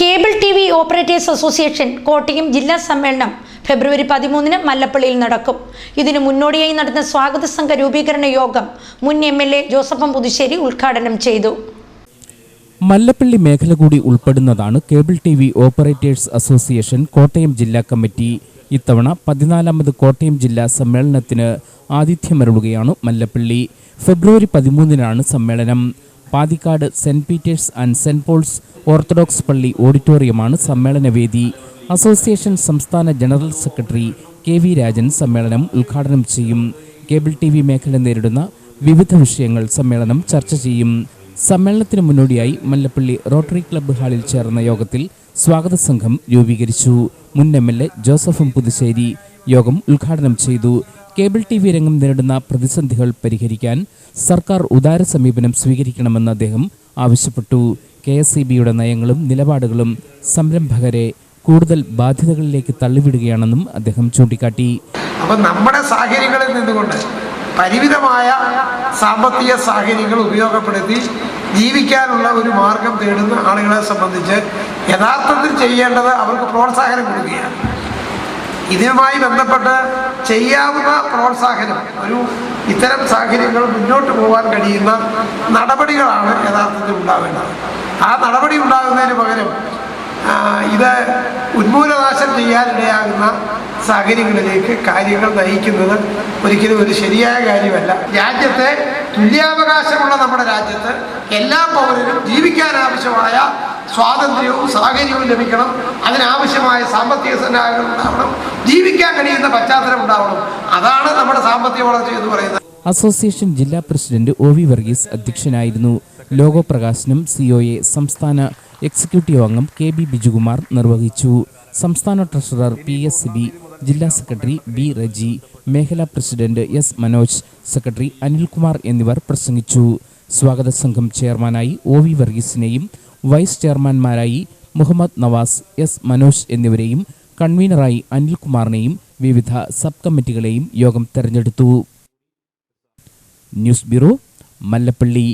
Cable T V operators association Kottayam ജില്ലാ സമ്മേളനം ഫെബ്രുവരി പതിമൂന്നിന് മല്ലപ്പള്ളിയിൽ നടക്കും. ഇതിനു മുന്നോടിയായി നടന്ന സ്വാഗത സംഘ രൂപീകരണ യോഗം മുൻ എം എൽ എ ജോസഫം പുതുശ്ശേരി ഉദ്ഘാടനം ചെയ്തു. മല്ലപ്പള്ളി മേഖല കൂടി ഉൾപ്പെടുന്നതാണ് cable T V operators association Kottayam ജില്ലാ കമ്മിറ്റി. ഇത്തവണ പതിനാലാമത് കോട്ടയം ജില്ലാ സമ്മേളനത്തിന് ആതിഥ്യമരുളുകയാണ് മല്ലപ്പള്ളി. ഫെബ്രുവരി പതിമൂന്നിനാണ് സമ്മേളനം. Pathikkad saint Peter's and saint Paul's orthodox പള്ളി ഓഡിറ്റോറിയമാണ് സമ്മേളനവേദി അസോസിയേഷൻ സംസ്ഥാന general secretary K V Rajan സമ്മേളനം ഉദ്ഘാടനം ചെയ്യും. കേബിൾ ടി വി മേഖല നേരിടുന്ന വിവിധ വിഷയങ്ങൾ സമ്മേളനം ചർച്ച ചെയ്യും. സമ്മേളനത്തിന് മുന്നോടിയായി മല്ലപ്പള്ളി റോട്ടറി ക്ലബ്ബ് ഹാളിൽ ചേർന്ന യോഗത്തിൽ സ്വാഗത സംഘം രൂപീകരിച്ചു. മുൻ എം എൽ എ ജോസഫും പുതുശ്ശേരി യോഗം ഉദ്ഘാടനം ചെയ്തു. കേബിൾ ടി വി രംഗം നേരിടുന്ന പ്രതിസന്ധികൾ പരിഹരിക്കാൻ സർക്കാർ ഉദാര സമീപനം സ്വീകരിക്കണമെന്ന് അദ്ദേഹം ആവശ്യപ്പെട്ടു. കെ എസ് ഇ ബിയുടെ നയങ്ങളും നിലപാടുകളും സംരംഭകരെ കൂടുതൽ ബാധ്യതകളിലേക്ക് തള്ളിവിടുകയാണെന്നും അദ്ദേഹം ചൂണ്ടിക്കാട്ടി. അപ്പം നമ്മുടെ സാഹചര്യങ്ങളിൽ നിന്നുകൊണ്ട് പരിമിതമായ സാമ്പത്തിക സാഹചര്യങ്ങൾ ഉപയോഗപ്പെടുത്തി ജീവിക്കാനുള്ള ഒരു മാർഗം തേടുന്ന ആളുകളെ സംബന്ധിച്ച് യഥാർത്ഥത്തിൽ ചെയ്യേണ്ടത് അവർക്ക് പ്രോത്സാഹനം കൊടുക്കുകയാണ്. ഇതിനുമായി ബന്ധപ്പെട്ട് ചെയ്യാവുന്ന പ്രോത്സാഹനം ഒരു ഇത്തരം സാഹചര്യങ്ങൾ മുന്നോട്ട് പോകാൻ കഴിയുന്ന നടപടികളാണ് യഥാർത്ഥത്തിൽ ഉണ്ടാവേണ്ടത്. ആ നടപടി ഉണ്ടാകുന്നതിന് പകരം ഇത് ഉന്മൂലനാശം ചെയ്യാനിടയാകുന്ന സാഹചര്യങ്ങളിലേക്ക് കാര്യങ്ങൾ നയിക്കുന്നത് ഒരിക്കലും ഒരു ശരിയായ കാര്യമല്ല. രാജ്യത്തെ തുല്യാവകാശമുള്ള നമ്മുടെ രാജ്യത്ത് എല്ലാ പൗരനും ജീവിക്കാൻ ആവശ്യമായ സ്വാതന്ത്ര്യവും സാഹചര്യവും ലഭിക്കണം. അതിനാവശ്യമായ സാമ്പത്തിക സന്നാഹങ്ങൾ ഉണ്ടാവണം. ജീവിക്കാൻ കഴിയുന്ന പശ്ചാത്തലം ഉണ്ടാവണം. അതാണ് നമ്മുടെ സാമ്പത്തിക വളർച്ച എന്ന് പറയുന്നത്. അസോസിയേഷൻ ജില്ലാ പ്രസിഡന്റ് ഒ വി വർഗീസ് അധ്യക്ഷനായിരുന്നു. ലോഗോ പ്രകാശനം സിഒഎ സംസ്ഥാന എക്സിക്യൂട്ടീവ് അംഗം കെ ബി ബിജുകുമാർ നിർവഹിച്ചു. സംസ്ഥാന ട്രഷറർ പി എസ് സിബി ജില്ലാ സെക്രട്ടറി ബി റജി മേഖലാ president S Manoj secretary Anilkumar എന്നിവർ പ്രസംഗിച്ചു. സ്വാഗത സംഘം ചെയർമാനായി ഒ വി വർഗീസിനെയും വൈസ് ചെയർമാൻമാരായി മുഹമ്മദ് നവാസ് എസ് മനോജ് എന്നിവരെയും കൺവീനറായി അനിൽകുമാറിനെയും വിവിധ സബ് കമ്മിറ്റികളെയും യോഗം തെരഞ്ഞെടുത്തു. News bureau Mallappally.